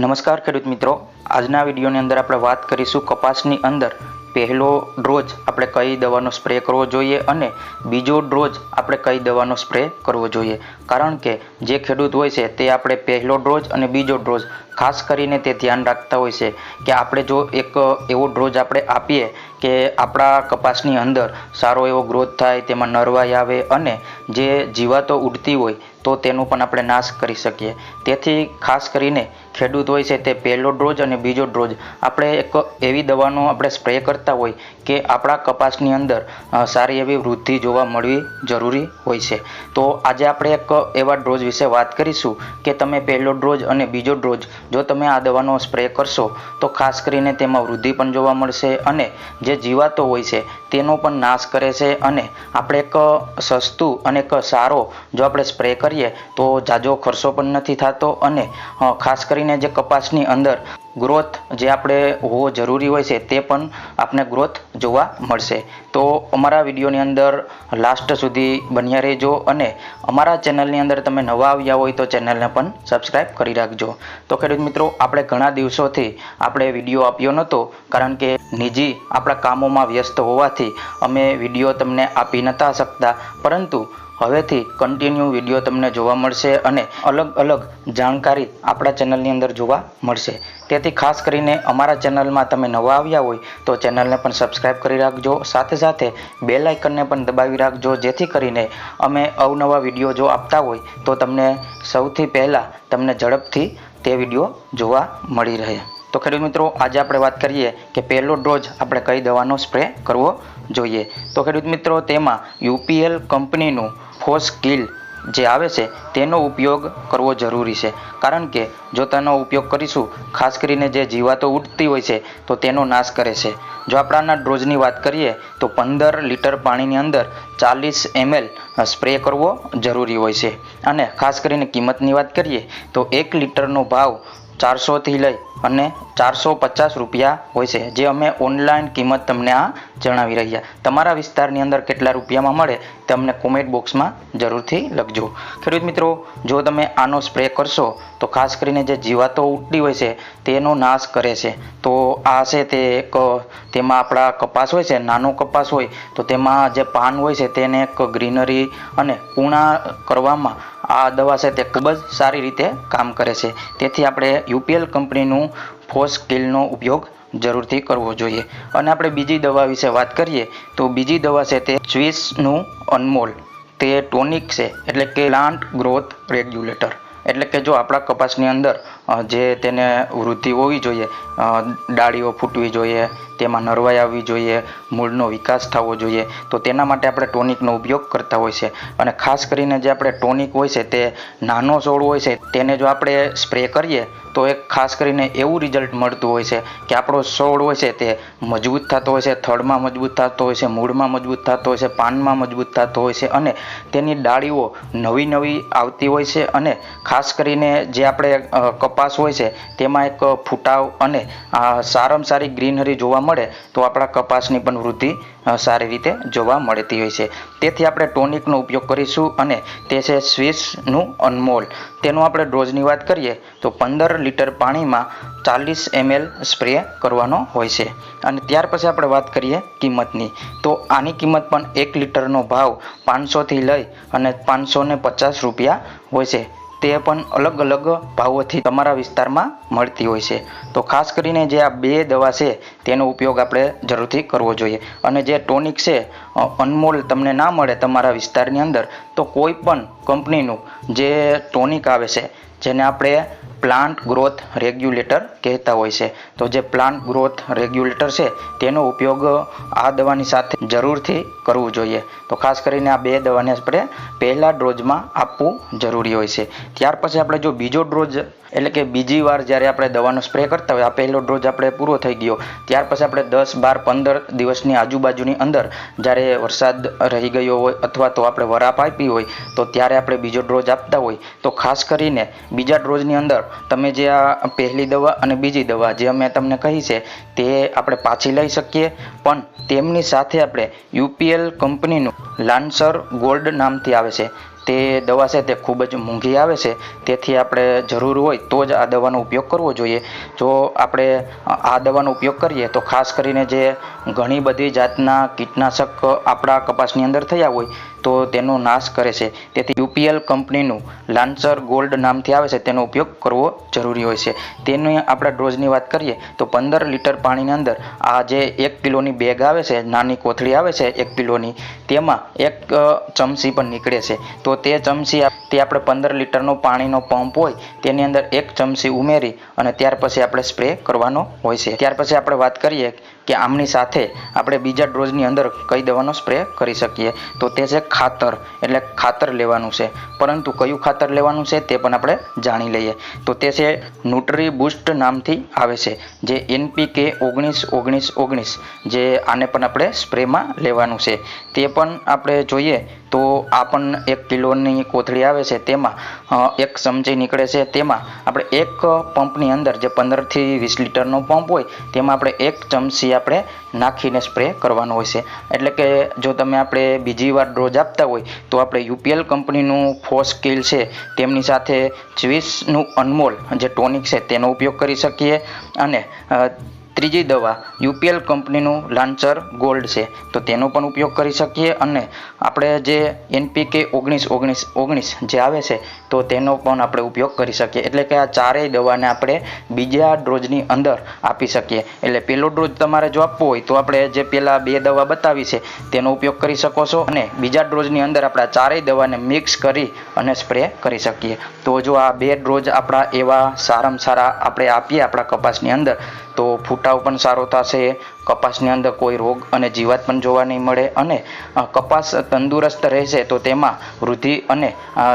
નમસ્કાર ખેડૂત મિત્રો. આજના વિડીયોની અંદર આપણે વાત કરીશું કપાસની અંદર પહેલો ડ્રોજ આપણે કઈ દવાનો સ્પ્રે કરવો જોઈએ અને બીજો ડ્રોજ આપણે કઈ દવાનો સ્પ્રે કરવો જોઈએ. કારણ કે જે ખેડૂત હોય છે તે આપણે પહેલો ડ્રોજ અને બીજો ડ્રોજ ખાસ કરીને તે ધ્યાન રાખતા હોય છે કે આપણે જો એક એવો ડ્રોજ આપણે આપીએ કે આપણા કપાસની અંદર સારો એવો ગ્રોથ થાય, તેમાં નરવાઈ આવે અને જે જીવાતો ઉડતી હોય તો તેનો પણ આપણે નાશ કરી શકીએ. તેથી ખાસ કરીને ખેડૂત હોય છે તે પહેલો ડ્રોજ અને બીજો ડ્રોજ આપણે એક એવી દવાનો આપણે સ્પ્રે કરતા હોય કે આપણા કપાસની અંદર સારી એવી વૃદ્ધિ જોવા મળવી જરૂરી હોય છે. તો આજે આપણે એક એવા ડ્રોજ વિશે વાત કરીશું કે તમે પહેલો ડ્રોજ અને બીજો ડ્રોજ જો તમે આ દવાનો સ્પ્રે કરશો, તો ખાસ કરીને તેમાં વૃદ્ધિ પણ જોવા મળશે અને જે જીવાતો હોય છે તેનો પણ નાશ કરે છે અને આપણે એક સસ્તું અને એક સારો જો આપણે સ્પ્રે કરીએ તો જાજો ખર્ચો પણ નથી થતો અને ખાસ કરીને જે કપાસની અંદર ગ્રોથ જે આપણે હોવો જરૂરી હોય છે તે પણ આપને ગ્રોથ જોવા મળશે. તો અમારા વિડીયોની અંદર લાસ્ટ સુધી બન્યા રહેજો અને અમારા ચેનલની અંદર તમે નવા આવ્યા હોય તો ચેનલને પણ સબસ્ક્રાઇબ કરી રાખજો. તો ખેડૂત મિત્રો, આપણે ઘણા દિવસોથી આપણે વીડિયો આપ્યો નહોતો, કારણ કે નિજી આપણા કામોમાં વ્યસ્ત હોવાથી અમે વીડિયો તમને આપી નતા શકતા. પરંતુ હવેથી કન્ટિન્યુ વીડિયો તમને જોવા મળશે અને અલગ અલગ જાણકારી આપણા ચેનલની અંદર જોવા મળશે. તેથી ખાસ કરીને અમારા ચેનલમાં તમે નવા આવ્યા હોય તો ચેનલને પણ સબસ્ક્રાઈબ કરી રાખજો. સાથે સાથે બેલ આઇકનને પણ દબાવી રાખજો. જેથી કરીને અમે અવનવા વીડિયો જો આપતા હોય તો તમને સૌથી પહેલાં તમને ઝડપથી તે વીડિયો જોવા મળી રહે. તો ખેડૂત મિત્રો, આજે આપણે વાત કરીએ કે પહેલો ડોઝ આપણે કઈ દવાનો સ્પ્રે કરવો જોઈએ. તો ખેડૂત મિત્રો, તેમાં યુપીએલ કંપનીનું ફોસ કિલ જે આવે છે, તેનો ઉપયોગ કરવો જરૂરી છે. કારણ કે, જો તેનો ઉપયોગ કરીશું, ખાસ કરીને જે જીવાતો ઉડતી હોય છે, તો તેનો નાશ કરે છે. જો આપણાના ડ્રોઝની વાત કરીએ, તો પંદર લીટર પાણીની અંદર ચાલીસ એમએલ સ્પ્રે કરવો જરૂરી હોય છે. અને ખાસ કરીને કિંમતની વાત કરીએ, તો એક લીટરનો ભાવ ચારસોથી લઈ અને ચારસો પચાસ રૂપિયા હોય છે, જે અમે ઓનલાઈન કિંમત તમને આ જણાવી રહ્યા. તમારા વિસ્તારની અંદર કેટલા રૂપિયામાં મળે તે અમને કોમેન્ટ બોક્સમાં જરૂરથી લખજો. ખેડૂત મિત્રો, જો તમે આનો સ્પ્રે કરશો, તો ખાસ કરીને જે જીવાતો ઉડતી હોય છે, તેનો નાશ કરે છે. તો આ છે તે તેમાં આપણા કપાસ હોય છે, નાનો કપાસ હોય, તો તેમાં જે પાન હોય છે, તેને એક ગ્રીનરી અને પૂર્ણા કરવામાં આ દવા છે તે ખૂબ જ સારી રીતે કામ કરે છે. તેથી આપણે યુપીએલ કંપનીનું ફોસ કિલનો ઉપયોગ જરૂરથી કરવો જોઈએ. અને આપણે બીજી દવા વિશે વાત કરીએ, તો બીજી દવા છે તે સ્વિસનું અનમોલ. તે ટોનિક છે, એટલે કે પ્લાન્ટ ગ્રોથ રેગ્યુલેટર. એટલે કે જો આપણા કપાસની અંદર જે તેને વૃદ્ધિ હોવી જોઈએ ડાળીઓ ફૂટવી જોઈએ, તેમાં નરવાઈ આવવી જોઈએ, મૂળનો વિકાસ થવો જોઈએ, તો તેના માટે આપણે ટોનિકનો ઉપયોગ કરતા હોય છે. અને ખાસ કરીને જે આપણે ટોનિક હોય છે તે નાનો છોડ હોય છે, તેને જો આપણે સ્પ્રે કરીએ, તો એક ખાસ કરીને એવું રિઝલ્ટ મળતું હોય છે કે આપણો છોડ હોય છે તે મજબૂત થતો હોય છે, થડમાં મજબૂત થતો હોય છે, મૂળમાં મજબૂત થતો હોય છે, પાનમાં મજબૂત થતો હોય છે અને તેની ડાળીઓ નવી નવી આવતી હોય છે અને ખાસ કરીને જે આપણે કપાસ હોય છે, તેમાં એક ફૂટાવ અને સારામાં સારી ગ્રીનરી જોવા મળે, તો આપણા કપાસની પણ વૃદ્ધિ સારી રીતે જોવા મળતી હોય છે. તેથી આપણે ટોનિકનો ઉપયોગ કરીશું અને તે છે સ્વિસનું અનમોલ. તેનો આપણે ડોઝની વાત કરીએ, તો પંદર લીટર પાણીમાં ચાલીસ એમએલ સ્પ્રે કરવાનો હોય છે. અને ત્યાર પછી આપણે વાત કરીએ કિંમતની. તો આની કિંમત પણ એક લીટરનો ભાવ પાંચસોથી લઈ અને પાંચસો પચાસ રૂપિયા હોય છે. તે પણ અલગ અલગ ભાવોથી તમારા વિસ્તારમાં મળતી હોય છે. તો ખાસ કરીને જે આ બે દવા છે, તેનો ઉપયોગ આપણે જરૂરથી કરવો જોઈએ. અને જે ટોનિક છે અનમોલ તમને ના મળે તમારા વિસ્તારની અંદર, તો કોઈ પણ કંપનીનું જે ટોનિક આવે છે, જેને આપણે પ્લાન્ટ ગ્રોથ રેગ્યુલેટર કહેતા હોય છે. તો જે પ્લાન્ટ ગ્રોથ રેગ્યુલેટર છે, તેનો ઉપયોગ આ દવાની સાથે જરૂરથી કરવું જોઈએ. તો ખાસ કરીને આ બે દવાને આપણે પહેલા ડોઝમાં આપવું જરૂરી હોય છે. ત્યાર પછી આપણે જો બીજો ડોઝ, એટલે કે બીજી વાર જ્યારે આપણે દવાનો સ્પ્રે કરતા હોય, આ પહેલો ડોઝ આપણે પૂરો થઈ ગયો. ત્યાર પછી આપણે દસ, બાર, પંદર દિવસની આજુબાજુની અંદર જ્યારે વરસાદ રહી ગયો હોય અથવા તો આપણે વરાપ આપી હોય, તો ત્યારે આપણે બીજો ડોઝ આપતા હોય. તો ખાસ કરીને બીજા ડોઝની અંદર તમે જે આ પહેલી દવા અને બીજી દવા જે અમે તમને કહી છે, તે આપણે પાછી લઈ શકીએ. પણ તેમની સાથે આપણે યુપીએલ કંપનીનું લાન્સર ગોલ્ડ નામથી આવે છે. તે દવા છે તે ખૂબ જ મોંઘી આવે છે. તેથી આપણે જરૂર હોય તો જ આ દવાનો ઉપયોગ કરવો જોઈએ. જો આપણે આ દવાનો ઉપયોગ કરીએ, તો ખાસ કરીને જે ઘણી બધી જાતના કીટનાશક આપણા કપાસની અંદર થયા હોય તો તેનો નાશ કરે છે. તેથી યુપીએલ કંપનીનું લાન્સર ગોલ્ડ નામથી આવે છે. તેનો ઉપયોગ કરવો જરૂરી હોય છે. તેની આપણા ડોઝની વાત કરીએ, તો પંદર લીટર પાણીની અંદર આ જે એક કિલોની બેગ આવે છે, નાની કોથળી આવે છે એક કિલોની, તેમાં એક ચમચી પણ નીકળે છે. તો તે ચમચી તે આપણે પંદર લીટરનો પાણીનો પંપ હોય, તેની અંદર એક ચમચી ઉમેરી અને ત્યાર પછી આપણે સ્પ્રે કરવાનો હોય છે. ત્યાર પછી આપણે વાત કરીએ કે આમની સાથે આપણે બીજા ડોઝની અંદર કઈ દવાનો સ્પ્રે કરી શકીએ. તો તે છે ખાતર, એટલે ખાતર લેવાનું છે. પરંતુ કયું ખાતર લેવાનું છે તે પણ આપણે જાણી લઈએ. તો તે છે ન્યુટ્રી બુસ્ટ નામથી આવે છે, જે એનપીકે ઓગણીસ ઓગણીસ ઓગણીસ, જે આને પણ આપણે સ્પ્રેમાં લેવાનું છે. તે પણ આપણે જોઈએ તો આ પણ એક કિલોની કોથળી આવે છે તેમાં એક ચમચી નીકળે છે તેમાં. આપણે એક પંપની અંદર જે પંદરથી વીસ લીટરનો પંપ હોય, તેમાં આપણે એક ચમચી આપણે નાખીને સ્પ્રે કરવાનો હોય છે. એટલે કે જો તમે આપણે બીજી વાર ડોઝ આપતા હોય, તો આપણે યુપીએલ કંપનીનું ફોર્સ કિલ છે, તેમની સાથે ચ્વીસનું અનમોલ જે ટોનિક છે, તેનો ઉપયોગ કરી શકીએ. અને ત્રીજી દવા યુપીએલ કંપનીનું લાન્ચર ગોલ્ડ છે. તો તેનો પણ ઉપયોગ કરી શકીએ અને આપણે જે એનપીકે ઓગણીસ ઓગણીસ ઓગણીસ જે આવે છે, તો તેનો પણ આપણે ઉપયોગ કરી શકીએ. એટલે કે આ ચારેય દવાને આપણે બીજા ડોઝની અંદર આપી શકીએ. એટલે પહેલો ડોઝ તમારે જો આપવો હોય, તો આપણે જે પહેલાં બે દવા બતાવી છે, તેનો ઉપયોગ કરી શકો છો અને બીજા ડોઝની અંદર આપણે ચારેય દવાને મિક્સ કરી અને સ્પ્રે કરી શકીએ. તો જો આ બે ડોઝ આપણા એવા સારામાં સારા આપણે આપીએ આપણા કપાસની અંદર તો ફૂટાવ પણ સારો થશે, કપાસની અંદર કોઈ રોગ અને જીવાત પણ જોવા નહીં મળે અને કપાસ તંદુરસ્ત રહેશે તો તેમાં વૃદ્ધિ અને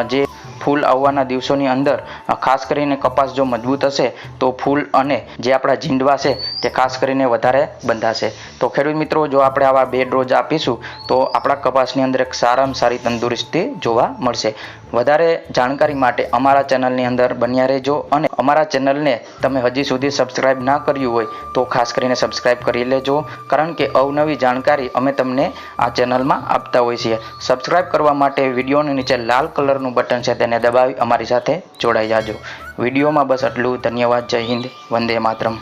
જે ફૂલ આવવાના દિવસોની અંદર ખાસ કરીને કપાસ જો મજબૂત હશે, તો ફૂલ અને જે આપણા જીંડવા છે, તે ખાસ કરીને વધારે બંધાશે. તો ખેડૂત મિત્રો, જો આપણે આવા બે ડોઝ આપીશું, તો આપણા કપાસની અંદર એક સારામાં સારી તંદુરસ્તી જોવા મળશે. વધારે જાણકારી માટે અમારા ચેનલની અંદર બન્યા રહેજો અને અમારા ચેનલને તમે હજી સુધી સબસ્ક્રાઇબ ના કર્યું હોય, તો ખાસ કરીને સબસ્ક્રાઇબ કરી લેજો. કારણ કે અવનવી જાણકારી અમે તમને આ ચેનલમાં આપતા હોઈએ છીએ. સબસ્ક્રાઇબ કરવા માટે વિડીયોની નીચે લાલ કલરનું બટન છે, તેને દબાવી અમારી સાથે જોડાઈ જાજો. વિડીયોમાં બસ આટલું. ધન્યવાદ. જય હિન્દ. વંદે માતરમ.